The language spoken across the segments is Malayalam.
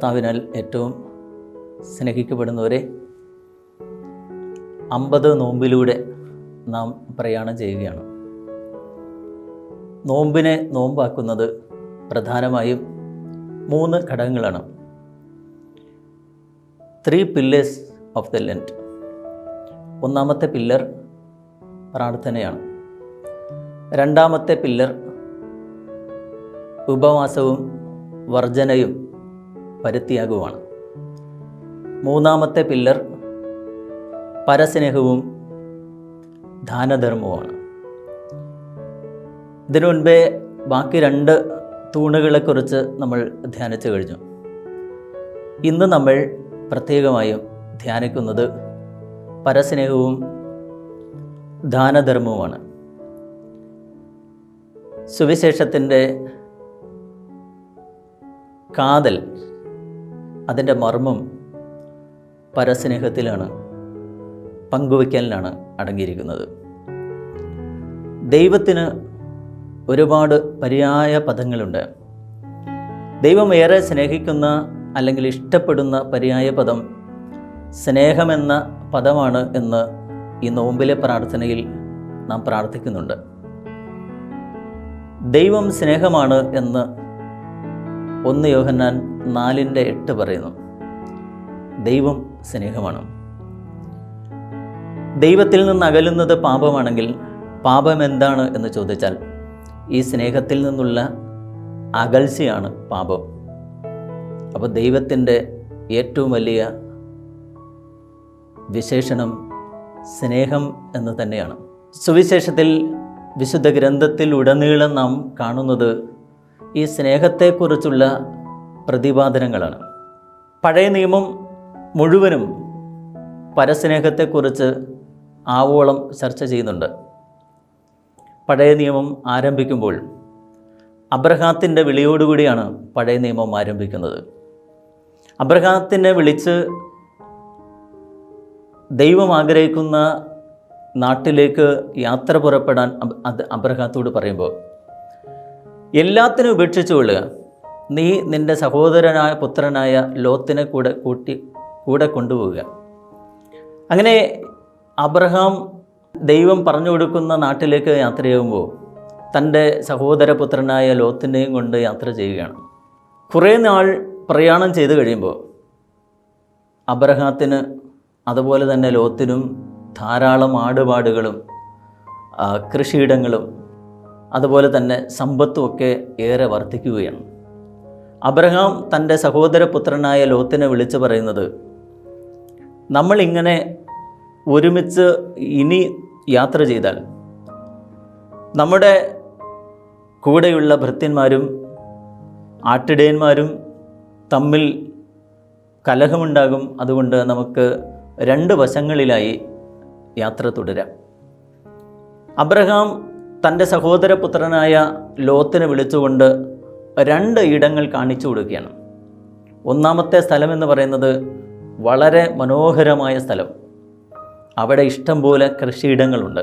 കർത്താവിനാൽ ഏറ്റവും സ്നേഹിക്കപ്പെടുന്നവരെ അമ്പത് നോമ്പിലൂടെ നാം പ്രയാണം ചെയ്യുകയാണ്. നോമ്പിനെ നോമ്പാക്കുന്നത് പ്രധാനമായും മൂന്ന് ഘടകങ്ങളാണ്. Three pillars of the Lent ഒന്നാമത്തെ പില്ലർ പ്രാർത്ഥനയാണ്. രണ്ടാമത്തെ പില്ലർ ഉപവാസവും വർജനയും പരിത്യാഗവുമാണ് മൂന്നാമത്തെ പില്ലർ പരസ്നേഹവും ദാനധർമ്മവുമാണ്. ഇതിനു മുൻപേ ബാക്കി രണ്ട് തൂണുകളെക്കുറിച്ച് നമ്മൾ ധ്യാനിച്ചു കഴിഞ്ഞു. ഇന്ന് നമ്മൾ പ്രത്യേകമായും ധ്യാനിക്കുന്നത് പരസ്നേഹവും ദാനധർമ്മവുമാണ്. സുവിശേഷത്തിന്റെ കാതൽ അതിന്റെ മർമ്മം പരസ്നേഹത്തിലാണ് പങ്കുവയ്ക്കലിനാണ് അടങ്ങിയിരിക്കുന്നത്. ദൈവത്തിന് ഒരുപാട് പര്യായ പദങ്ങളുണ്ട്. ദൈവം ഏറെ സ്നേഹിക്കുന്ന അല്ലെങ്കിൽ ഇഷ്ടപ്പെടുന്ന പര്യായ പദം സ്നേഹമെന്ന പദമാണ് എന്ന് ഈ നോമ്പിലെ പ്രാർത്ഥനയിൽ നാം പ്രാർത്ഥിക്കുന്നുണ്ട്. ദൈവം സ്നേഹമാണ് എന്ന് ഒന്ന് യോഹന്നാൻ നാലിന്റെ എട്ട് പറയുന്നു. ദൈവം സ്നേഹമാണ്. ദൈവത്തിൽ നിന്ന് അകലുന്നത് പാപമാണെങ്കിൽ പാപം എന്താണ് എന്ന് ചോദിച്ചാൽ ഈ സ്നേഹത്തിൽ നിന്നുള്ള അകൽച്ചയാണ് പാപം. അപ്പോൾ ദൈവത്തിന്റെ ഏറ്റവും വലിയ വിശേഷണം സ്നേഹം എന്ന് തന്നെയാണ്. സുവിശേഷത്തിൽ വിശുദ്ധ ഗ്രന്ഥത്തിൽ ഉടനീളം നാം കാണുന്നത് ഈ സ്നേഹത്തെക്കുറിച്ചുള്ള പ്രതിപാദനങ്ങളാണ്. പഴയ നിയമം മുഴുവനും പരസ്നേഹത്തെക്കുറിച്ച് ആവോളം ചർച്ച ചെയ്യുന്നുണ്ട്. പഴയ നിയമം ആരംഭിക്കുമ്പോൾ അബ്രഹാത്തിന്റെ വിളിയോടുകൂടിയാണ് പഴയ നിയമം ആരംഭിക്കുന്നത്. അബ്രഹാത്തിനെ വിളിച്ച് ദൈവം ആഗ്രഹിക്കുന്ന നാട്ടിലേക്ക് യാത്ര പുറപ്പെടാൻ അബ്രഹാത്തോട് പറയുമ്പോൾ എല്ലാത്തിനും ഉപേക്ഷിച്ചു കൊള്ളുക. നീ നിന്റെ സഹോദരനായ പുത്രനായ ലോത്തിനെ കൂടെ കൂട്ടി കൂടെ കൊണ്ടുപോവുക. അങ്ങനെ അബ്രഹാം ദൈവം പറഞ്ഞു കൊടുക്കുന്ന നാട്ടിലേക്ക് യാത്ര ചെയ്യുമ്പോൾ തന്റെ സഹോദരപുത്രനായ ലോത്തിനെയും കൊണ്ട് യാത്ര ചെയ്യുകയാണ്. കുറേ നാൾ പ്രയാണം ചെയ്തു കഴിയുമ്പോൾ അബ്രഹാത്തിന് അതുപോലെ തന്നെ ലോത്തിനും ധാരാളം ആടുപാടുകളും കൃഷിയിടങ്ങളും അതുപോലെ തന്നെ സമ്പത്തും ഒക്കെ ഏറെ വർദ്ധിക്കുകയാണ്. അബ്രഹാം തന്റെ സഹോദരപുത്രനായ ലോത്തിനെ വിളിച്ചു പറയുന്നത് നമ്മളിങ്ങനെ ഒരുമിച്ച് ഇനി യാത്ര ചെയ്താൽ നമ്മുടെ കൂടെയുള്ള ഭൃത്യന്മാരും ആട്ടിടയന്മാരും തമ്മിൽ കലഹമുണ്ടാകും. അതുകൊണ്ട് നമുക്ക് രണ്ട് വശങ്ങളിലായി യാത്ര തുടരാം. അബ്രഹാം തന്റെ സഹോദരപുത്രനായ ലോത്തിനെ വിളിച്ചുകൊണ്ട് രണ്ട് ഇടങ്ങൾ കാണിച്ചു കൊടുക്കുകയാണ്. ഒന്നാമത്തെ സ്ഥലം എന്ന് പറയുന്നത് വളരെ മനോഹരമായ സ്ഥലം. അവിടെ ഇഷ്ടം പോലെ കൃഷിയിടങ്ങളുണ്ട്.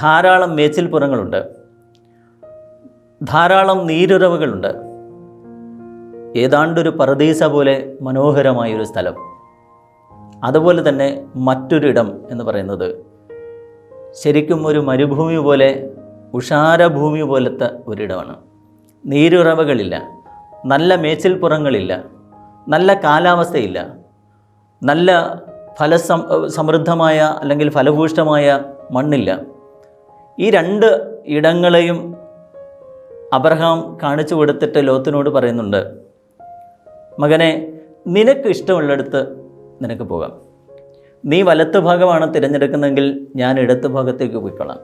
ധാരാളം മേച്ചിൽപ്പുറങ്ങളുണ്ട്. ധാരാളം നീരുറവുകളുണ്ട്. ഏതാണ്ടൊരു പരദീസ പോലെ മനോഹരമായൊരു സ്ഥലം. അതുപോലെ തന്നെ മറ്റൊരിടം എന്ന് പറയുന്നത് ശരിക്കും ഒരു മരുഭൂമി പോലെ ഉഷാര ഭൂമി പോലത്തെ ഒരിടമാണ്. നീരുറവകളില്ല നല്ല മേച്ചിൽപ്പുറങ്ങളില്ല നല്ല കാലാവസ്ഥയില്ല. നല്ല ഫലസം സമൃദ്ധമായ അല്ലെങ്കിൽ ഫലഭൂഷ്ടമായ മണ്ണില്ല. ഈ രണ്ട് ഇടങ്ങളെയും അബ്രഹാം കാണിച്ചു കൊടുത്തിട്ട് ലോത്തിനോട് പറയുന്നുണ്ട് മകനെ നിനക്ക് ഇഷ്ടമുള്ളിടത്ത് നിനക്ക് പോകാം. നീ വലത്ത് ഭാഗമാണ് തിരഞ്ഞെടുക്കുന്നതെങ്കിൽ ഞാൻ ഇടത്ത് ഭാഗത്തേക്ക് പോയിക്കോളാം.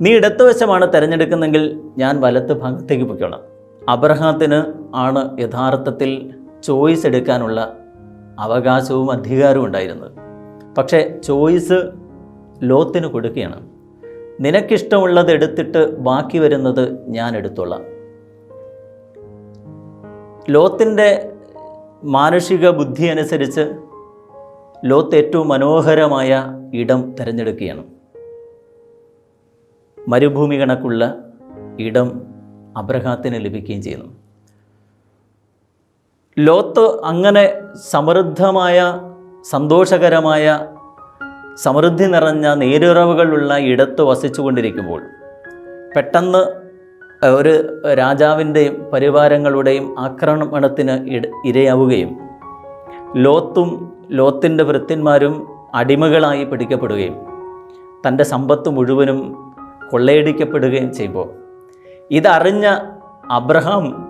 നീ ഇടത്ത് വശമാണ് തിരഞ്ഞെടുക്കുന്നെങ്കിൽ ഞാൻ വലത്ത് ഭാഗത്തേക്ക് പോയിക്കോളാം. അബ്രഹാത്തിന് ആണ് യഥാർത്ഥത്തിൽ ചോയ്സ് എടുക്കാനുള്ള അവകാശവും അധികാരവും ഉണ്ടായിരുന്നത്. പക്ഷേ ചോയ്സ് ലോത്തിന് കൊടുക്കുകയാണ്. നിനക്കിഷ്ടമുള്ളത് എടുത്തിട്ട് ബാക്കി വരുന്നത് ഞാൻ എടുത്തോളാം. ലോത്തിന്റെ മാനുഷിക ബുദ്ധി അനുസരിച്ച് ലോത്ത് ഏറ്റവും മനോഹരമായ ഇടം തിരഞ്ഞെടുക്കുകയാണ്. മരുഭൂമി കണക്കുള്ള ഇടം അബ്രഹാത്തിന് ലഭിക്കുകയും ചെയ്യുന്നു. ലോത്ത് അങ്ങനെ സമൃദ്ധമായ സന്തോഷകരമായ സമൃദ്ധി നിറഞ്ഞ നേരുറവുകളുള്ള ഇടത്ത് വസിച്ചു കൊണ്ടിരിക്കുമ്പോൾ പെട്ടെന്ന് ഒരു രാജാവിന്റെയും പരിവാരങ്ങളുടെയും ആക്രമണത്തിന് ഇരയാവുകയും ലോത്തും ലോത്തിന്റെ വൃത്തിന്മാരും അടിമകളായി പിടിക്കപ്പെടുകയും തന്റെ സമ്പത്ത് മുഴുവനും കൊള്ളയടിക്കപ്പെടുകയും ചെയ്യുമ്പോൾ ഇതറിഞ്ഞ അബ്രഹാം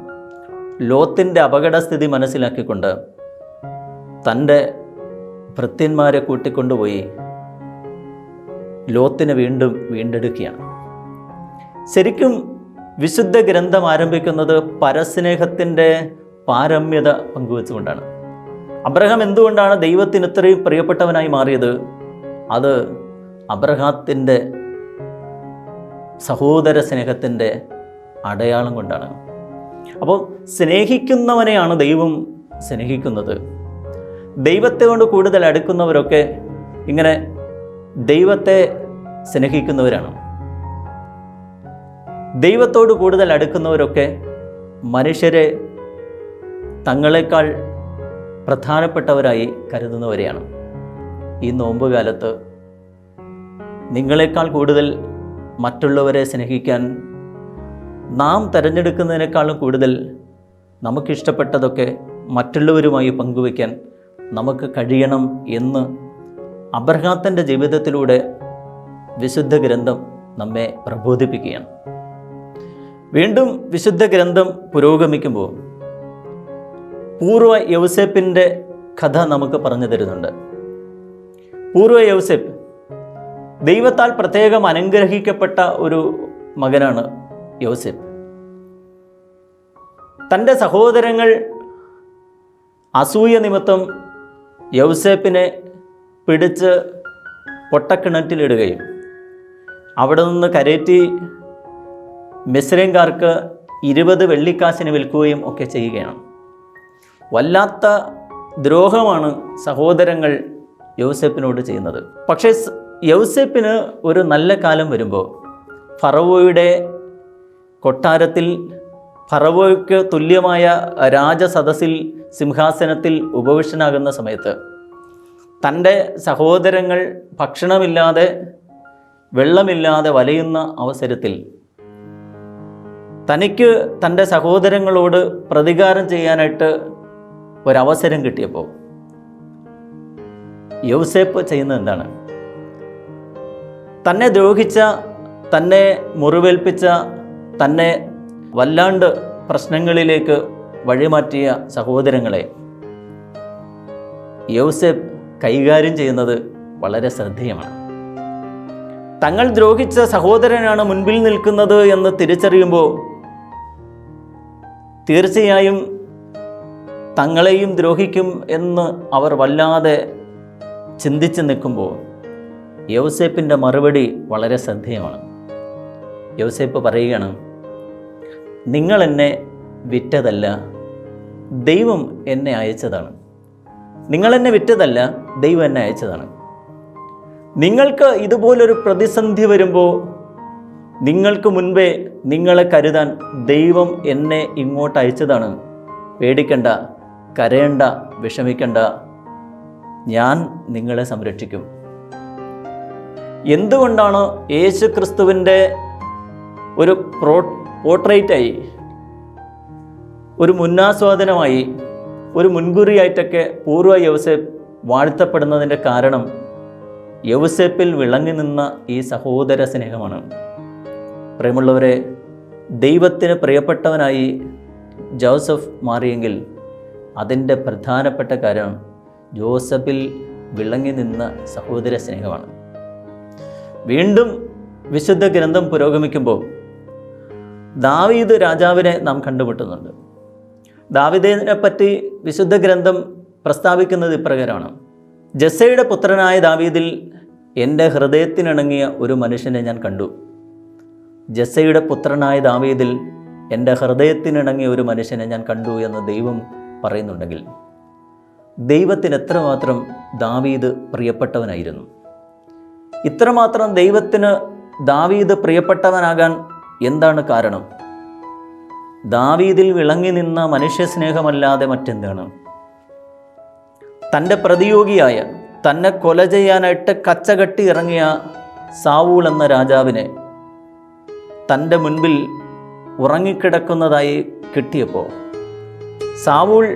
ലോത്തിന്റെ അപകടസ്ഥിതി മനസ്സിലാക്കിക്കൊണ്ട് തന്റെ ഭൃത്യന്മാരെ കൂട്ടിക്കൊണ്ടുപോയി ലോത്തിനെ വീണ്ടും വീണ്ടെടുക്കുകയാണ്. ശരിക്കും വിശുദ്ധ ഗ്രന്ഥം ആരംഭിക്കുന്നത് പരസ്നേഹത്തിന്റെ പാരമ്യത പങ്കുവെച്ചുകൊണ്ടാണ്. അബ്രഹാം എന്തുകൊണ്ടാണ് ദൈവത്തിന് ഇത്രയും പ്രിയപ്പെട്ടവനായി മാറിയത്? അത് അബ്രഹാത്തിന്റെ സഹോദര സ്നേഹത്തിന്റെ അടയാളം കൊണ്ടാണ്. അപ്പോൾ സ്നേഹിക്കുന്നവനെയാണ് ദൈവം സ്നേഹിക്കുന്നത്. ദൈവത്തെ കൊണ്ട് കൂടുതൽ അടുക്കുന്നവരൊക്കെ ഇങ്ങനെ ദൈവത്തെ സ്നേഹിക്കുന്നവരാണ്. ദൈവത്തോട് കൂടുതൽ അടുക്കുന്നവരൊക്കെ മനുഷ്യരെ തങ്ങളെക്കാൾ പ്രധാനപ്പെട്ടവരായി കരുതുന്നവരെയാണ്. ഈ നോമ്പ് കാലത്ത് നിങ്ങളെക്കാൾ കൂടുതൽ മറ്റുള്ളവരെ സ്നേഹിക്കാൻ നാം തിരഞ്ഞെടുക്കുന്നതിനേക്കാളും കൂടുതൽ നമുക്കിഷ്ടപ്പെട്ടതൊക്കെ മറ്റുള്ളവരുമായി പങ്കുവയ്ക്കാൻ നമുക്ക് കഴിയണം എന്ന് അബർഹാത്തന്റെ ജീവിതത്തിലൂടെ വിശുദ്ധ ഗ്രന്ഥം നമ്മെ പ്രബോധിപ്പിക്കുകയാണ്. വീണ്ടും വിശുദ്ധ ഗ്രന്ഥം പുരോഗമിക്കുമ്പോൾ പൂർവ യൗസേപ്പിന്റെ കഥ നമുക്ക് പറഞ്ഞു തരുന്നുണ്ട്. പൂർവ യൗസേപ്പ് ദൈവത്താൽ പ്രത്യേകം അനുഗ്രഹിക്കപ്പെട്ട ഒരു മകനാണ് യൗസേപ്പ്. തന്റെ സഹോദരങ്ങൾ അസൂയ നിമിത്തം യൗസേപ്പിനെ പിടിച്ച് പൊട്ടക്കിണറ്റിലിടുകയും അവിടെ നിന്ന് കരേറ്റി മിസ്രൈംകാർക്ക് ഇരുപത് വെള്ളിക്കാശിന് വിൽക്കുകയും ഒക്കെ ചെയ്യുകയാണ്. വല്ലാത്ത ദ്രോഹമാണ് സഹോദരങ്ങൾ യൗസേപ്പിനോട് ചെയ്യുന്നത്. പക്ഷേ യൗസെപ്പിന് ഒരു നല്ല കാലം വരുമ്പോൾ ഫറവോയുടെ കൊട്ടാരത്തിൽ ഫറവോയ്ക്ക് തുല്യമായ രാജസദസ്സിൽ സിംഹാസനത്തിൽ ഉപവിഷ്ടനാകുന്ന സമയത്ത് തന്റെ സഹോദരങ്ങൾ ഭക്ഷണമില്ലാതെ വെള്ളമില്ലാതെ വലയുന്ന അവസരത്തിൽ തനിക്ക് തന്റെ സഹോദരങ്ങളോട് പ്രതികാരം ചെയ്യാനായിട്ട് ഒരവസരം കിട്ടിയപ്പോൾ. യൗസേപ്പ് ചെയ്യുന്നത് എന്താണ്? തന്നെ ദ്രോഹിച്ച തന്നെ മുറിവേൽപ്പിച്ച തന്നെ വല്ലാണ്ട് പ്രശ്നങ്ങളിലേക്ക് വഴിമാറ്റിയ സഹോദരങ്ങളെ യൗസേപ്പ് കൈകാര്യം ചെയ്യുന്നത് വളരെ ശ്രദ്ധേയമാണ്. തങ്ങൾ ദ്രോഹിച്ച സഹോദരനാണ് മുൻപിൽ നിൽക്കുന്നത് എന്ന് തിരിച്ചറിയുമ്പോൾ തീർച്ചയായും തങ്ങളെയും ദ്രോഹിക്കും എന്ന് അവർ വല്ലാതെ ചിന്തിച്ച് നിൽക്കുമ്പോൾ യോസേപ്പിന്റെ മറുപടി വളരെ ശ്രദ്ധേയമാണ്. യോസേപ്പ് പറയുകയാണ് നിങ്ങൾ എന്നെ വിറ്റതല്ല ദൈവം എന്നെ അയച്ചതാണ്. നിങ്ങൾ എന്നെ വിറ്റതല്ല ദൈവം എന്നെ അയച്ചതാണ്. നിങ്ങൾക്ക് ഇതുപോലൊരു പ്രതിസന്ധി വരുമ്പോൾ നിങ്ങൾക്ക് മുൻപേ നിങ്ങളെ കരുതാൻ ദൈവം എന്നെ ഇങ്ങോട്ട് അയച്ചതാണ്. പേടിക്കണ്ട കരയണ്ട വിഷമിക്കണ്ട. ഞാൻ നിങ്ങളെ സംരക്ഷിക്കും. എന്തുകൊണ്ടാണ് യേശു ക്രിസ്തുവിന്റെ ഒരു പ്രോ പോർട്രേറ്റായി ഒരു മുന്നാസ്വാദനമായി ഒരു മുൻകുറിയായിട്ടൊക്കെ പൂർവ യൗസേപ്പ് വാഴ്ത്തപ്പെടുന്നതിന്റെ കാരണം യൗസേപ്പിൽ വിളങ്ങി നിന്ന ഈ സഹോദര സ്നേഹമാണ്. പ്രിയമുള്ളവരെ ദൈവത്തിന് പ്രിയപ്പെട്ടവനായി ജോസഫ് മാറിയെങ്കിൽ അതിന്റെ പ്രധാനപ്പെട്ട കാരണം ജോസഫിൽ വിളങ്ങി നിന്ന സഹോദര സ്നേഹമാണ്. വീണ്ടും വിശുദ്ധ ഗ്രന്ഥം പുരോഗമിക്കുമ്പോൾ ദാവീദ് രാജാവിനെ നാം കണ്ടുമുട്ടുന്നുണ്ട്. ദാവിദേനെ പറ്റി വിശുദ്ധ ഗ്രന്ഥം പ്രസ്താവിക്കുന്നത് ഇപ്രകാരമാണ്. ജസ്സയുടെ പുത്രനായ ദാവീദിൽ എന്റെ ഹൃദയത്തിനിണങ്ങിയ ഒരു മനുഷ്യനെ ഞാൻ കണ്ടു. ജസ്സയുടെ പുത്രനായ ദാവീദിൽ എന്റെ ഹൃദയത്തിനിണങ്ങിയ ഒരു മനുഷ്യനെ ഞാൻ കണ്ടു എന്ന് ദൈവം പറയുന്നുണ്ടെങ്കിൽ ദൈവത്തിന് എത്രമാത്രം ദാവീദ് പ്രിയപ്പെട്ടവനായിരുന്നു? ഇത്രമാത്രം ദൈവത്തിന് ദാവീദ് പ്രിയപ്പെട്ടവനാകാൻ എന്താണ് കാരണം? ദാവീദിൽ വിളങ്ങി നിന്ന മനുഷ്യസ്നേഹമല്ലാതെ മറ്റെന്താണ്? തന്റെ പ്രതിയോഗിയായ തന്നെ കൊല ചെയ്യാനായിട്ട് കച്ചകെട്ടി ഇറങ്ങിയ സാവൂൾ എന്ന രാജാവിനെ തന്റെ മുൻപിൽ ഉറങ്ങിക്കിടക്കുന്നതായി കിട്ടിയപ്പോൾ സാവൂൾ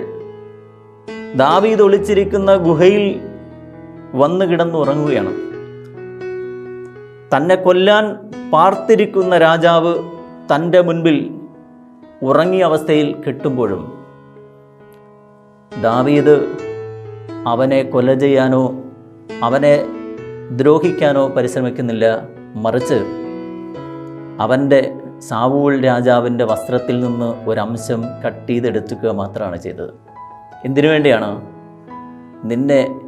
ദാവീദ് ഒളിച്ചിരിക്കുന്ന ഗുഹയിൽ വന്നു കിടന്നുറങ്ങുകയാണ്. തന്നെ കൊല്ലാൻ പാർത്തിരിക്കുന്ന രാജാവ് തന്റെ മുൻപിൽ ഉറങ്ങിയ അവസ്ഥയിൽ കിട്ടുമ്പോഴും ദാവീദ് അവനെ കൊല ചെയ്യാനോ അവനെ ദ്രോഹിക്കാനോ പരിശ്രമിക്കുന്നില്ല. മറിച്ച് അവന്റെ സാവൂൾ രാജാവിന്റെ വസ്ത്രത്തിൽ നിന്ന് ഒരംശം കട്ട് ചെയ്തെടുത്തുക മാത്രമാണ് ചെയ്തത്. എന്തിനു വേണ്ടിയാണ്? നിന്നെ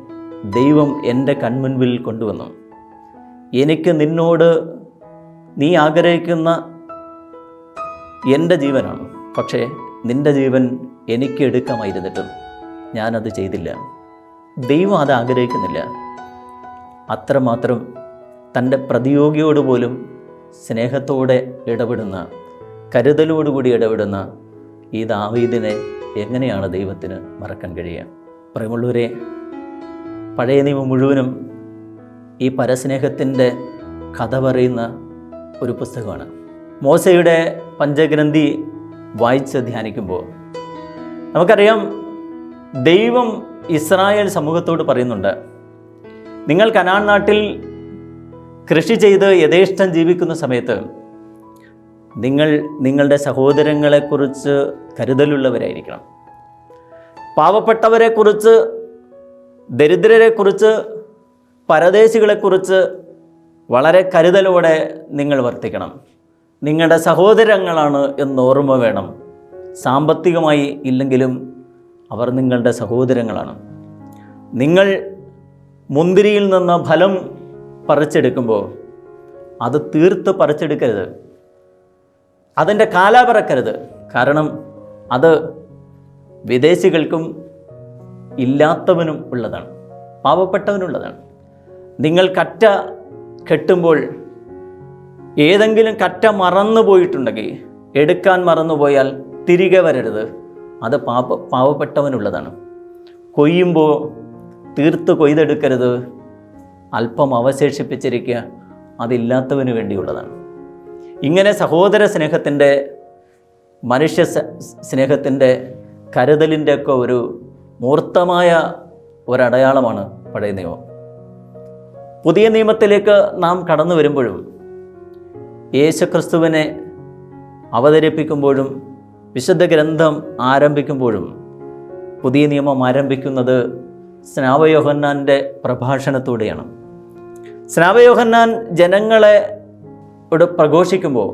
ദൈവം എന്റെ കൺമുൻപിൽ കൊണ്ടുവന്നു. എനിക്ക് നിന്നോട് നീ ആഗ്രഹിക്കുന്ന എന്റെ ജീവനാണ്. പക്ഷേ നിന്റെ ജീവൻ എനിക്ക് എടുക്കാമായിരുന്നിട്ടും ഞാനത് ചെയ്തില്ല. ദൈവം അത് ആഗ്രഹിക്കുന്നില്ല. അത്രമാത്രം തന്റെ പ്രതിയോഗിയോട് പോലും സ്നേഹത്തോടെ ഇടപെടുന്ന കരുതലോടുകൂടി ഇടപെടുന്ന ഈ ദാവീദിനെ എങ്ങനെയാണ് ദൈവത്തിന് മറക്കാൻ കഴിയുക? പ്രമുള്ളവരെ പഴയ നിയമം മുഴുവനും ഈ പരസ്നേഹത്തിന്റെ കഥ പറയുന്ന ഒരു പുസ്തകമാണ്. മോശയുടെ പഞ്ചഗ്രന്ഥി വായിച്ച് ധ്യാനിക്കുമ്പോൾ നമുക്കറിയാം ദൈവം ഇസ്രായേൽ സമൂഹത്തോട് പറയുന്നുണ്ട് നിങ്ങൾ കനാൻ നാട്ടിൽ കൃഷി ചെയ്ത് യഥേഷ്ടം ജീവിക്കുന്ന സമയത്ത് നിങ്ങൾ നിങ്ങളുടെ സഹോദരങ്ങളെക്കുറിച്ച് കരുതലുള്ളവരായിരിക്കണം. പാവപ്പെട്ടവരെക്കുറിച്ച് ദരിദ്രരെക്കുറിച്ച് പരദേശികളെക്കുറിച്ച് വളരെ കരുതലോടെ നിങ്ങൾ വർത്തിക്കണം. നിങ്ങളുടെ സഹോദരങ്ങളാണ് എന്ന് ഓർമ്മ വേണം. സാമ്പത്തികമായി ഇല്ലെങ്കിലും അവർ നിങ്ങളുടെ സഹോദരങ്ങളാണ്. നിങ്ങൾ മുന്തിരിയിൽ നിന്ന് ഫലം പറിച്ചെടുക്കുമ്പോൾ അത് തീർത്ത് പറിച്ചെടുക്കരുത്. അതിന്റെ കാല പറക്കരുത്. കാരണം അത് വിദേശികൾക്കും ഇല്ലാത്തവനും ഉള്ളതാണ്. പാവപ്പെട്ടവനുള്ളതാണ്. നിങ്ങൾ കറ്റ കെട്ടുമ്പോൾ ഏതെങ്കിലും കറ്റ മറന്നു പോയിട്ടുണ്ടെങ്കിൽ എടുക്കാൻ മറന്നുപോയാൽ തിരികെ വരരുത്. അത് പാപ പാവപ്പെട്ടവനുള്ളതാണ്. കൊയ്യുമ്പോൾ തീർത്ത് കൊയ്തെടുക്കരുത്. അല്പം അവശേഷിപ്പിച്ചിരിക്കുക അതില്ലാത്തവന് വേണ്ടിയുള്ളതാണ്. ഇങ്ങനെ സഹോദര സ്നേഹത്തിന്റെ മനുഷ്യ സ്നേഹത്തിന്റെ കരുതലിന്റെ ഒക്കെ ഒരു മൂർത്തമായ ഒരടയാളമാണ് പഴയ നിയമം. പുതിയ നിയമത്തിലേക്ക് നാം കടന്നു വരുമ്പോഴും യേശുക്രിസ്തുവിനെ അവതരിപ്പിക്കുമ്പോഴും വിശുദ്ധ ഗ്രന്ഥം ആരംഭിക്കുമ്പോഴും പുതിയ നിയമം ആരംഭിക്കുന്നത് സ്നാവയോഹന്നാന്റെ പ്രഭാഷണത്തോടെയാണ്. സ്നാവയോഹന്നാൻ ജനങ്ങളെ ഇവിടെ പ്രഘോഷിക്കുമ്പോൾ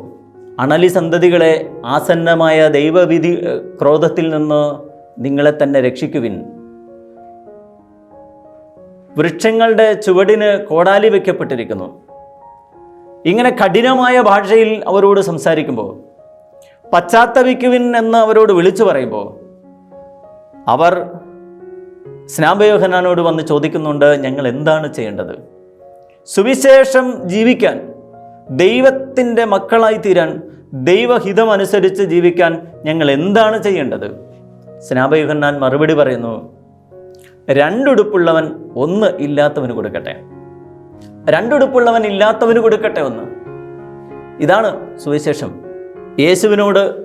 അണലി സന്തതികളെ ആസന്നമായ ദൈവവിധി ക്രോധത്തിൽ നിന്ന് നിങ്ങളെ തന്നെ രക്ഷിക്കുവിൻ. വൃക്ഷങ്ങളുടെ ചുവടിന് കോടാലി വയ്ക്കപ്പെട്ടിരിക്കുന്നു. ഇങ്ങനെ കഠിനമായ ഭാഷയിൽ അവരോട് സംസാരിക്കുമ്പോൾ പശ്ചാത്തപിക്കുവിൻ എന്ന് അവരോട് വിളിച്ചു പറയുമ്പോൾ അവർ സ്നാപയോഹനാനോട് വന്ന് ചോദിക്കുന്നുണ്ട് ഞങ്ങൾ എന്താണ് ചെയ്യേണ്ടത്? സുവിശേഷം ജീവിക്കാൻ ദൈവത്തിന്റെ മക്കളായി തീരാൻ ദൈവഹിതം അനുസരിച്ച് ജീവിക്കാൻ ഞങ്ങൾ എന്താണ് ചെയ്യേണ്ടത്? സ്നാപയുഹന്നാൻ മറുപടി പറയുന്നു രണ്ടുടുപ്പുള്ളവൻ ഒന്ന് ഇല്ലാത്തവന് കൊടുക്കട്ടെ. രണ്ടുടുപ്പുള്ളവൻ ഇല്ലാത്തവന് കൊടുക്കട്ടെ ഒന്ന്. ഇതാണ് സുവിശേഷം. യേശുവിനോട്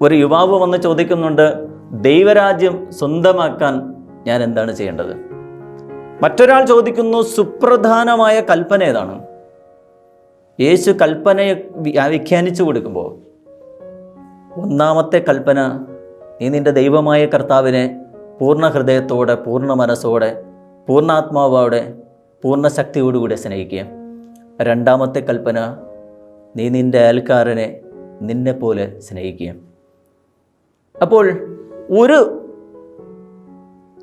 ഒരു യുവാവ് വന്ന് ചോദിക്കുന്നുണ്ട് ദൈവരാജ്യം സ്വന്തമാക്കാൻ ഞാൻ എന്താണ് ചെയ്യേണ്ടത്? മറ്റൊരാൾ ചോദിക്കുന്നു സുപ്രധാനമായ കൽപ്പന ഏതാണ്? യേശു കൽപ്പനയെ വ്യാഖ്യാനിച്ചു കൊടുക്കുമ്പോൾ ഒന്നാമത്തെ കൽപ്പന നീ നിന്റെ ദൈവമായ കർത്താവിനെ പൂർണ ഹൃദയത്തോടെ പൂർണ മനസ്സോടെ പൂർണാത്മാവോടെ പൂർണ ശക്തിയോടുകൂടെ സ്നേഹിക്കുക. രണ്ടാമത്തെ കൽപ്പന നീ നിന്റെ അയൽക്കാരനെ നിന്നെപ്പോലെ സ്നേഹിക്കുക. അപ്പോൾ ഒരു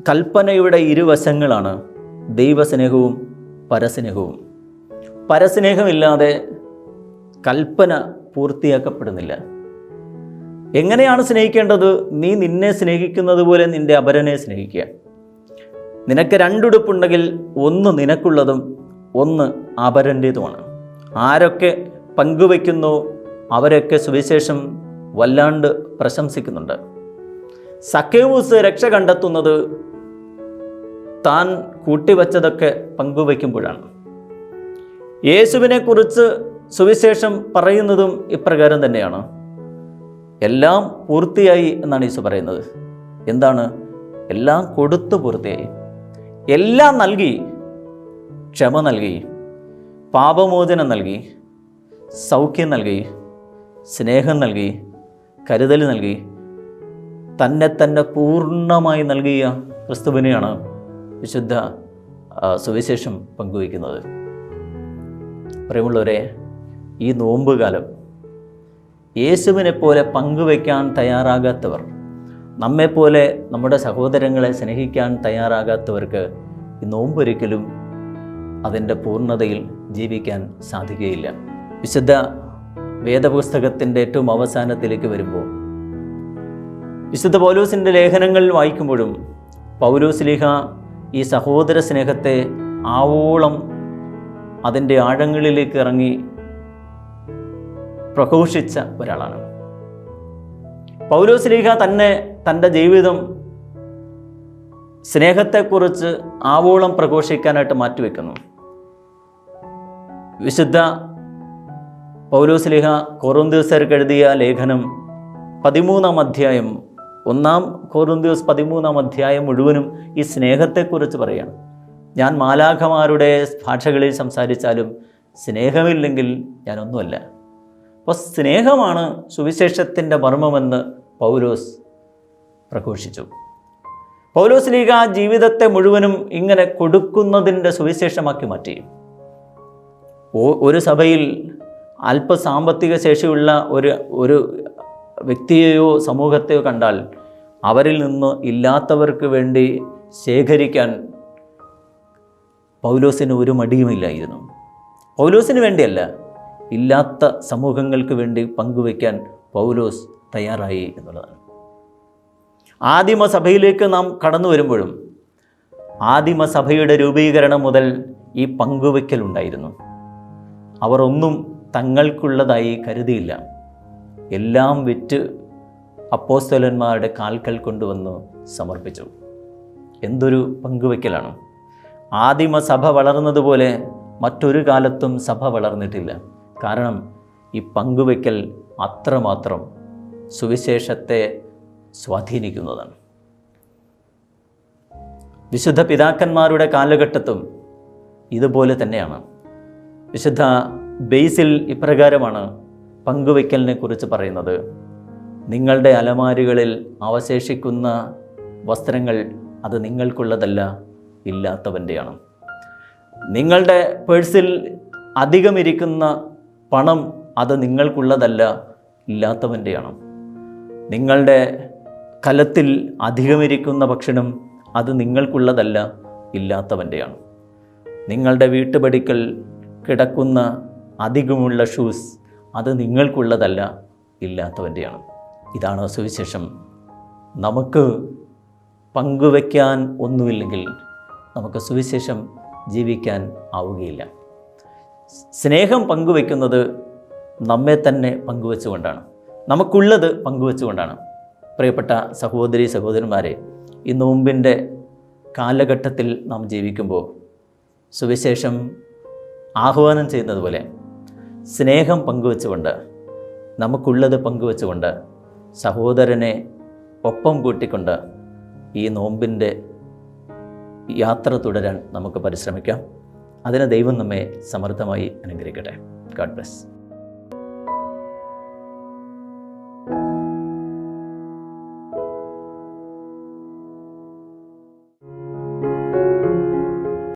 കൽപ്പനയുടെ ഇരുവശങ്ങളാണ് ദൈവസ്നേഹവും പരസ്നേഹവും. പരസ്നേഹമില്ലാതെ കൽപ്പന പൂർത്തിയാക്കപ്പെടുന്നില്ല. എങ്ങനെയാണ് സ്നേഹിക്കേണ്ടത്? നീ നിന്നെ സ്നേഹിക്കുന്നത് പോലെ നിന്റെ അപരനെ സ്നേഹിക്കുക നിനക്ക് രണ്ടുടുപ്പുണ്ടെങ്കിൽ ഒന്ന് നിനക്കുള്ളതും ഒന്ന് അപരന്റേതുമാണ് ആരൊക്കെ പങ്കുവയ്ക്കുന്നു അവരൊക്കെ സുവിശേഷം വല്ലാണ്ട് പ്രശംസിക്കുന്നുണ്ട്. സക്കേവൂസ് രക്ഷ കണ്ടെത്തുന്നത് താൻ കൂട്ടിവച്ചതൊക്കെ പങ്കുവയ്ക്കുമ്പോഴാണ്. യേശുവിനെക്കുറിച്ച് സുവിശേഷം പറയുന്നതും ഇപ്രകാരം തന്നെയാണ്. എല്ലാം പൂർത്തിയായി എന്നാണ് യേശു പറയുന്നത്. എന്താണ്? എല്ലാം കൊടുത്തു പൂർത്തിയായി. എല്ലാം നൽകി. ക്ഷമ നൽകി. പാപമോചനം നൽകി. സൗഖ്യം നൽകി. സ്നേഹം നൽകി. കരുതൽ നൽകി. തന്നെ തന്നെ പൂർണമായി നൽകിയ ക്രിസ്തുവിനെയാണ് വിശുദ്ധ സുവിശേഷം പങ്കുവയ്ക്കുന്നത്. പ്രിയമുള്ളവരെ ഈ നോമ്പ് കാലം യേശുവിനെ പോലെ പങ്കുവയ്ക്കാൻ തയ്യാറാകാത്തവർ നമ്മെപ്പോലെ നമ്മുടെ സഹോദരങ്ങളെ സ്നേഹിക്കാൻ തയ്യാറാകാത്തവർക്ക് ഈ നോമ്പൊരിക്കലും അതിന്റെ പൂർണതയിൽ ജീവിക്കാൻ സാധിക്കുകയില്ല. വിശുദ്ധ വേദപുസ്തകത്തിന്റെ ഏറ്റവും അവസാനത്തിലേക്ക് വരുമ്പോൾ വിശുദ്ധ പൗലോസിന്റെ ലേഖനങ്ങൾ വായിക്കുമ്പോഴും പൗലോസ് ലീഹ ഈ സഹോദര സ്നേഹത്തെ ആവോളം അതിന്റെ ആഴങ്ങളിലേക്ക് ഇറങ്ങി പ്രഘോഷിച്ച ഒരാളാണ്. പൗലോസ് ലീഹ തന്നെ തന്റെ ജീവിതം സ്നേഹത്തെക്കുറിച്ച് ആവോളം പ്രഘോഷിക്കാനായിട്ട് മാറ്റിവെക്കുന്നു. വിശുദ്ധ പൗലോസ് ലീഹ കൊറുന്തീസർക്ക് എഴുതിയ ലേഖനം പതിമൂന്നാം അധ്യായം ഒന്നാം കോറുന്തിയോസ് പതിമൂന്നാം അധ്യായം മുഴുവനും ഈ സ്നേഹത്തെക്കുറിച്ച് പറയാണ്. ഞാൻ മാലാഖമാരുടെ ഭാഷകളിൽ സംസാരിച്ചാലും സ്നേഹമില്ലെങ്കിൽ ഞാനൊന്നുമല്ല. അപ്പോൾ സ്നേഹമാണ് സുവിശേഷത്തിന്റെ മർമ്മമെന്ന് പൗലോസ് പ്രഘോഷിച്ചു. പൗലോസ് ലീഗ ജീവിതത്തെ മുഴുവനും ഇങ്ങനെ കൊടുക്കുന്നതിന്റെ സുവിശേഷമാക്കി മാറ്റി. ഒരു സഭയിൽ അല്പസാമ്പത്തിക ശേഷിയുള്ള ഒരു ഒരു വ്യക്തിയെയോ സമൂഹത്തെയോ കണ്ടാൽ അവരിൽ നിന്ന് ഇല്ലാത്തവർക്ക് വേണ്ടി ശേഖരിക്കാൻ പൗലോസിന് ഒരു മടിയുമില്ലായിരുന്നു. പൗലോസിന് വേണ്ടിയല്ല ഇല്ലാത്ത സമൂഹങ്ങൾക്ക് വേണ്ടി പങ്കുവയ്ക്കാൻ പൗലോസ് തയ്യാറായി എന്നുള്ളതാണ്. ആദിമസഭയിലേക്ക് നാം കടന്നു വരുമ്പോഴും ആദിമസഭയുടെ രൂപീകരണം മുതൽ ഈ പങ്കുവയ്ക്കലുണ്ടായിരുന്നു അവർ ഒന്നും തങ്ങൾക്കുള്ളതായി കരുതിയില്ല. എല്ലാം വിറ്റ് അപ്പോസ്തലന്മാരുടെ കാൽക്കൽ കൊണ്ടുവന്ന് സമർപ്പിച്ചു. എന്തൊരു പങ്കുവയ്ക്കലാണ്. ആദിമസഭ വളർന്നതുപോലെ മറ്റൊരു കാലത്തും സഭ വളർന്നിട്ടില്ല. കാരണം ഈ പങ്കുവയ്ക്കൽ അത്രമാത്രം സുവിശേഷത്തെ സ്വാധീനിക്കുന്നതാണ്. വിശുദ്ധ പിതാക്കന്മാരുടെ കാലഘട്ടത്തും ഇതുപോലെ തന്നെയാണ്. വിശുദ്ധ ബേസിൽ ഇപ്രകാരമാണ് പങ്കുവയ്ക്കലിനെ കുറിച്ച് പറയുന്നത്. നിങ്ങളുടെ അലമാരികളിൽ അവശേഷിക്കുന്ന വസ്ത്രങ്ങൾ അത് നിങ്ങൾക്കുള്ളതല്ല ഇല്ലാത്തവന്റെയാണ് നിങ്ങളുടെ പേഴ്സിൽ അധികം ഇരിക്കുന്ന പണം അത് നിങ്ങൾക്കുള്ളതല്ല ഇല്ലാത്തവന്റെയാണ് നിങ്ങളുടെ കലത്തിൽ അധികമിരിക്കുന്ന ഭക്ഷണം അത് നിങ്ങൾക്കുള്ളതല്ല ഇല്ലാത്തവന്റെയാണ് നിങ്ങളുടെ വീട്ടുപടിക്കൽ കിടക്കുന്ന അധികമുള്ള ഷൂസ് അത് നിങ്ങൾക്കുള്ളതല്ല ഇല്ലാത്തവന്റെയാണ് ഇതാണ് സുവിശേഷം. നമുക്ക് പങ്കുവയ്ക്കാൻ ഒന്നുമില്ലെങ്കിൽ നമുക്ക് സുവിശേഷം ജീവിക്കാൻ ആവുകയില്ല. സ്നേഹം പങ്കുവയ്ക്കുന്നത് നമ്മെ തന്നെ പങ്കുവെച്ചുകൊണ്ടാണ്. നമുക്കുള്ളത് പങ്കുവെച്ചുകൊണ്ടാണ്. പ്രിയപ്പെട്ട സഹോദരി സഹോദരന്മാരെ ഈ നോമ്പിന്റെ കാലഘട്ടത്തിൽ നാം ജീവിക്കുമ്പോൾ സുവിശേഷം ആഹ്വാനം ചെയ്യുന്നത് പോലെ സ്നേഹം പങ്കുവെച്ചുകൊണ്ട് നമുക്കുള്ളത് പങ്കുവെച്ചുകൊണ്ട് സഹോദരനെ ഒപ്പം കൂട്ടിക്കൊണ്ട് ഈ നോമ്പിന്റെ യാത്ര തുടരാൻ നമുക്ക് പരിശ്രമിക്കാം. അതിന് ദൈവം നമ്മെ സമൃദ്ധമായി അനുഗ്രഹിക്കട്ടെ. God bless